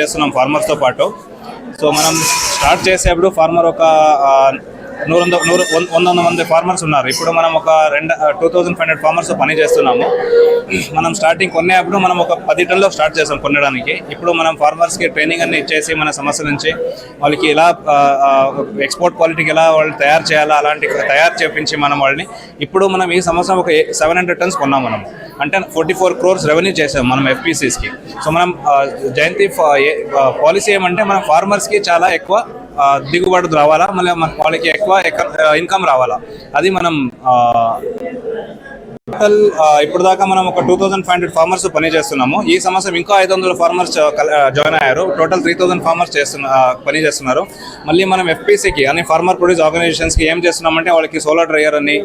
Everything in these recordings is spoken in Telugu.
చేస్తున్నాం ఫార్మర్స్తో పాటు. సో మనం స్టార్ట్ చేసేప్పుడు ఫార్మర్ ఒక నూరు వంద నూరు వంద వంద మంది ఫార్మర్స్ ఉన్నారు. ఇప్పుడు మనం ఒక రెండు two thousand five hundred farmers పని చేస్తున్నాము. మనం స్టార్టింగ్ కొనేప్పుడు మనం ఒక పది టన్లో స్టార్ట్ చేసాం కొనడానికి. ఇప్పుడు మనం ఫార్మర్స్కి ట్రైనింగ్ అన్ని ఇచ్చేసి మన సమస్య నుంచి వాళ్ళకి ఎలా ఎక్స్పోర్ట్ క్వాలిటీకి ఎలా వాళ్ళు తయారు చేయాలా అలాంటి తయారు చేపించి మనం వాళ్ళని ఇప్పుడు మనం ఈ సంవత్సరం ఒక సెవెన్ హండ్రెడ్ టన్స్ కొన్నాం మనం. అంటే ఫోర్టీ ఫోర్ క్రోర్స్ రెవెన్యూ చేసాం మనం ఎఫ్పీసీస్కి సో మనం జయంతి పాలసీ ఏమంటే మనం ఫార్మర్స్కి చాలా ఎక్కువ దిగుబడి రావాలా మళ్ళీ మన వాళ్ళకి ఎక్కువ ఇన్కమ్ రావాలా. అది మనం టోటల్ ఇప్పుడు దాకా మనం ఒక two thousand five hundred farmers పని చేస్తున్నాము ఈ సంవత్సరం ఇంకా ఐదు వందల ఫార్మర్స్ జాయిన్ అయ్యారు. టోటల్ త్రీ థౌసండ్ ఫార్మర్స్ చేస్తున్న పని చేస్తున్నారు మళ్ళీ మనం ఎఫ్పీసీకి అని ఫార్మర్ ప్రొడ్యూస్ ఆర్గనైజేషన్స్కి ఏం చేస్తున్నామంటే వాళ్ళకి సోలార్ డ్రైయర్ అని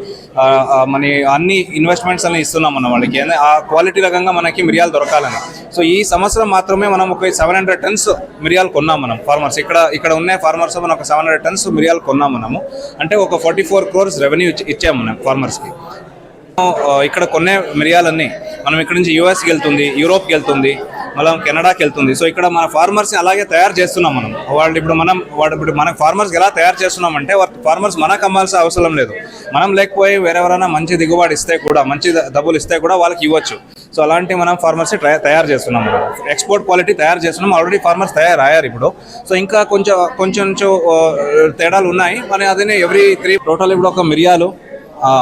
మన అన్ని ఇన్వెస్ట్మెంట్స్ అని ఇస్తున్నాం మనం వాళ్ళకి. అంటే ఆ క్వాలిటీ రకంగా మనకి మిరియాలు దొరకాలని. సో ఈ సంవత్సరం మాత్రమే మనం ఒక సెవెన్ హండ్రెడ్ టన్స్ మిరియాలు కొన్నాం మనం ఫార్మర్స్ ఇక్కడ ఇక్కడ ఉన్న ఫార్మర్స్ మనం ఒక సెవెన్ హండ్రెడ్ టన్స్ మిరియాలు కొన్నాం మనము. అంటే ఒక ఫార్టీ ఫోర్ క్రోర్స్ రెవెన్యూ ఇచ్చాము మనం ఫార్మర్స్కి ఇక్కడ కొనే మిరియాలన్నీ మనం ఇక్కడ నుంచి యూఎస్కి వెళ్తుంది యూరోప్కి వెళ్తుంది మనం కెనడాకి వెళ్తుంది. సో ఇక్కడ మన ఫార్మర్స్ని అలాగే తయారు చేస్తున్నాం మనం. వాళ్ళు ఇప్పుడు మనం వాడు ఇప్పుడు మన ఫార్మర్స్ ఎలా తయారు చేస్తున్నామంటే ఫార్మర్స్ మనకు అమ్మాల్సిన అవసరం లేదు. మనం లేకపోయి వేరెవరైనా మంచి దిగుబడి ఇస్తే కూడా మంచి డబ్బులు ఇస్తే కూడా వాళ్ళకి ఇవ్వచ్చు. సో అలాంటి మనం ఫార్మర్స్ తయారు చేస్తున్నాం ఎక్స్పోర్ట్ క్వాలిటీ తయారు చేస్తున్నాం. ఆల్రెడీ ఫార్మర్స్ తయారు అయ్యారు ఇప్పుడు. సో ఇంకా కొంచెం కొంచెం తేడాలు ఉన్నాయి. మరి అదే ఎవ్రీ త్రీ టోటల్ ఇప్పుడు ఒక మిరియాలు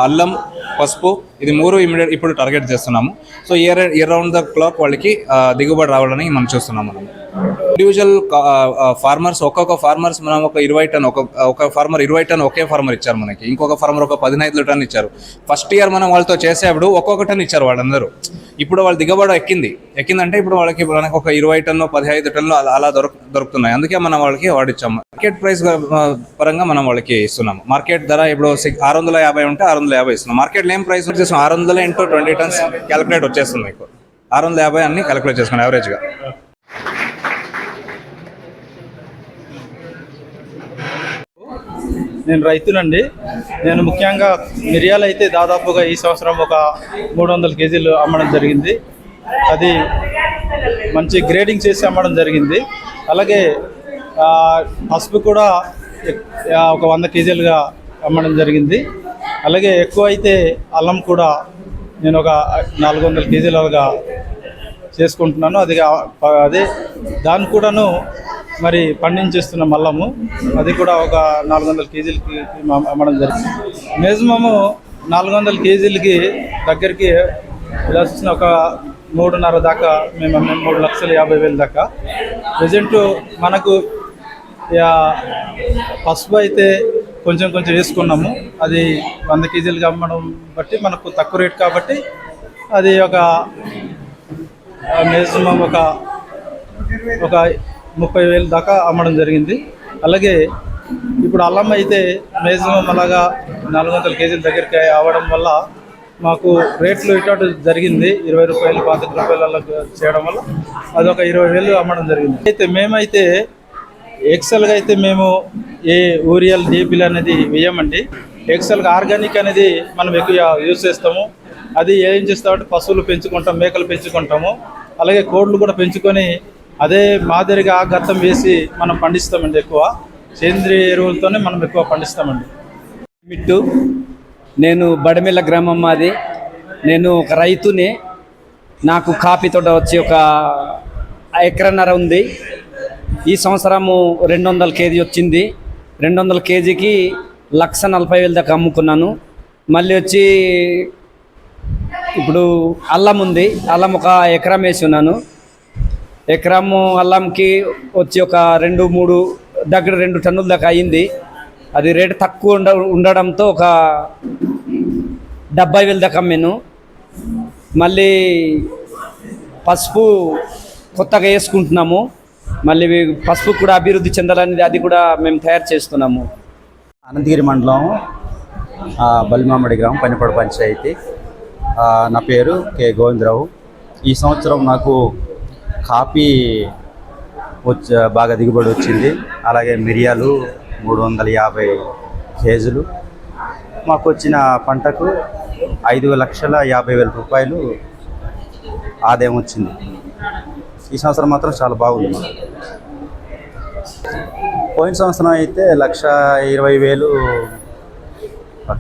అల్లం పసుపు. ఇది మూడు ఇమీడియట్ ఇప్పుడు టార్గెట్ చేస్తున్నాము. So year year round the clock వాళ్ళకి దిగుబడి రావాలని మనం చూస్తున్నాము మనం. ఇండివిజువల్ ఫార్మర్స్ ఒక్కొక్క ఫార్మర్స్ మనం ఒక ఇరవై టన్ ఒక ఒక ఫార్మర్ ఇరవై టన్ ఒకే ఫార్మర్ ఇచ్చారు మనకి. ఇంకొక ఫార్మర్ ఒక పదిహేను టన్ ఇచ్చారు. ఫస్ట్ ఇయర్ మనం వాళ్ళతో చేసేప్పుడు ఒక్కొక్క టన్ ఇచ్చారు వాళ్ళందరూ. ఇప్పుడు వాళ్ళ దిగుబడి ఎక్కింది. ఎక్కిందంటే ఇప్పుడు వాళ్ళకి మనకు ఒక ఇరవై టన్ను పదిహేను టన్ను అలా అలా దొరక దొరుకుతున్నాయి. అందుకే మనం వాళ్ళకి వాడిచ్చాము మార్కెట్ ప్రైస్ పరంగా మనం వాళ్ళకి ఇస్తున్నాము. మార్కెట్ ధర ఇప్పుడు సిక్స్ ఆరు వందల యాభై ఉంటే ఆరు వందల యాభై ఇస్తున్నాం. మార్కెట్లో ఏం ప్రైస్ వచ్చేసి ఆరు వందల ఇంటూ ట్వంటీ టన్స్ క్యాలిక్యులేట్ వచ్చేస్తుంది మీకు. ఆరు వందల యాభై అన్ని క్యాలిక్యులేట్ చేసుకున్నాం యావరేజ్గా నేను రైతునండి. నేను ముఖ్యంగా మిరియాలు అయితే దాదాపుగా ఈ సంవత్సరం ఒక మూడు వందల కేజీలు అమ్మడం జరిగింది. అది మంచి గ్రేడింగ్ చేసి అమ్మడం జరిగింది. అలాగే పసుపు కూడా ఒక వంద కేజీలుగా అమ్మడం జరిగింది. అలాగే ఎక్కువ అయితే అల్లం కూడా నేను ఒక నాలుగు వందల కేజీలుగా చేసుకుంటున్నాను. అది అదే దాన్ని కూడాను మరి పండించేస్తున్న మల్లము అది కూడా ఒక నాలుగు వందల కేజీలకి అమ్మడం జరిగింది. మ్యాక్సిమము నాలుగు వందల కేజీలకి దగ్గరికి ఇలా ఒక మూడున్నర దాకా మేము మూడు లక్షల యాభై వేల దాకా. ప్రజెంట్ మనకు పసుపు అయితే కొంచెం కొంచెం వేసుకున్నాము. అది వంద కేజీలుగా అమ్మడం బట్టి మనకు తక్కువ రేట్ కాబట్టి అది ఒక మ్యాక్సిమం ఒక ఒక ముప్పై వేలు దాకా అమ్మడం జరిగింది. అలాగే ఇప్పుడు అల్లం అయితే మ్యాక్సిమం అలాగా నాలుగు వందల కేజీల దగ్గరికి అవ్వడం వల్ల మాకు రేట్లు ఇటు జరిగింది. ఇరవై రూపాయలు పాతిక రూపాయలు అలా చేయడం వల్ల అది ఒక ఇరవై వేలు అమ్మడం జరిగింది. అయితే మేమైతే ఎక్సెల్గా అయితే మేము ఏ ఊరియల్ డీపీలు అనేది వేయమండి. ఎక్సెల్గా ఆర్గానిక్ అనేది మనం ఎక్కువ యూజ్ చేస్తాము. అది ఏం చేస్తామంటే పశువులు పెంచుకుంటాం మేకలు పెంచుకుంటాము. అలాగే కోళ్ళు కూడా పెంచుకొని అదే మాదిరిగా గత్తం వేసి మనం పండిస్తామండి ఎక్కువ. సేంద్రియ ఎరువులతోనే మనం ఎక్కువ పండిస్తామండి. మిట్టు నేను బడమిల్ల గ్రామం మాది. నేను ఒక రైతుని నాకు కాఫీ తోట వచ్చి ఒక ఎకరన్నర ఉంది. ఈ సంవత్సరము రెండు వందల కేజీ వచ్చింది. రెండు వందల కేజీకి లక్ష నలభై వేల దాకా అమ్ముకున్నాను. మళ్ళీ వచ్చి ఇప్పుడు అల్లం ఉంది. అల్లం ఒక ఎకరం వేసి ఉన్నాను. ఎకరము అల్లంకి వచ్చి ఒక రెండు మూడు దగ్గర రెండు టన్నుల దాకా అయింది. అది రేటు తక్కువ ఉండ ఉండడంతో ఒక డెబ్బై వేల దాకా అమ్మాను. మళ్ళీ పసుపు కొత్తగా వేసుకుంటున్నాము. మళ్ళీ పసుపు కూడా అభివృద్ధి చెందాలనేది అది కూడా మేము తయారు చేస్తున్నాము. అనంతగిరి మండలం ఆ, బలిమామిడి గ్రామం పనిపడ పంచాయతీ. నా పేరు కె. గోవిందరావు. ఈ సంవత్సరం నాకు కాఫీ వచ్చ బాగా దిగుబడి వచ్చింది. అలాగే మిరియాలు మూడు వందల యాభై కేజీలు. మాకు వచ్చిన పంటకు ఐదు లక్షల యాభై వేల రూపాయలు ఆదాయం వచ్చింది. ఈ సంవత్సరం మాత్రం చాలా బాగుంది మాకు. పోయిన సంవత్సరం అయితే లక్ష ఇరవై వేలు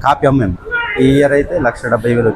కాపీ అమ్మాము ఈ ఇయర్ అయితే లక్ష డెబ్బై వేలు